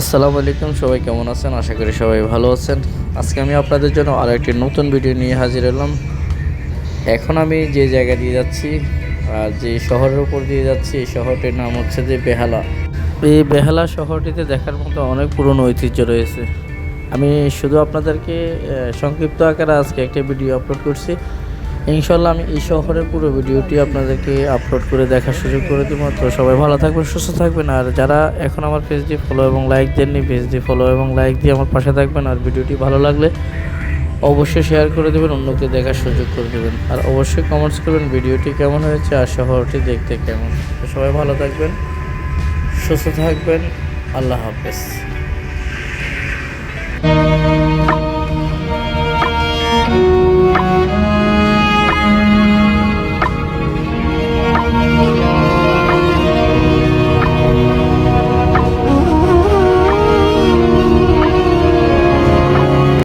আসসালামু আলাইকুম, সবাই কেমন আছেন? আশা করি সবাই ভালো আছেন। আজকে আমি আপনাদের জন্য আরও একটি নতুন ভিডিও নিয়ে হাজির হলাম। এখন আমি যে জায়গা দিয়ে যাচ্ছি আর যে শহরের উপর দিয়ে যাচ্ছি, এই শহরটির নাম হচ্ছে যে বেহালা। এই বেহালা শহরটিতে দেখার মতো অনেক পুরনো ঐতিহ্য রয়েছে। আমি শুধু আপনাদেরকে সংক্ষিপ্ত আকারে আজকে একটা ভিডিও আপলোড করছি। ইনশাল্লাহ আমি এই শহরের পুরো ভিডিওটি আপনাদেরকে আপলোড করে দেখার সুযোগ করে দেবো। তো সবাই ভালো থাকবেন, সুস্থ থাকবেন। আর যারা এখন আমার পেজ দিয়ে ফলো এবং লাইক দেননি পেজ দিয়ে ফলো এবং লাইক দিয়ে আমার পাশে থাকবেন আর ভিডিওটি ভালো লাগলে অবশ্যই শেয়ার করে দেবেন, অন্যকে দেখার সুযোগ করে দেবেন। আর অবশ্যই কমেন্টস করবেন, ভিডিওটি কেমন হয়েছে আর শহরটি দেখতে কেমন। সবাই ভালো থাকবেন, সুস্থ থাকবেন। আল্লাহ হাফেজ।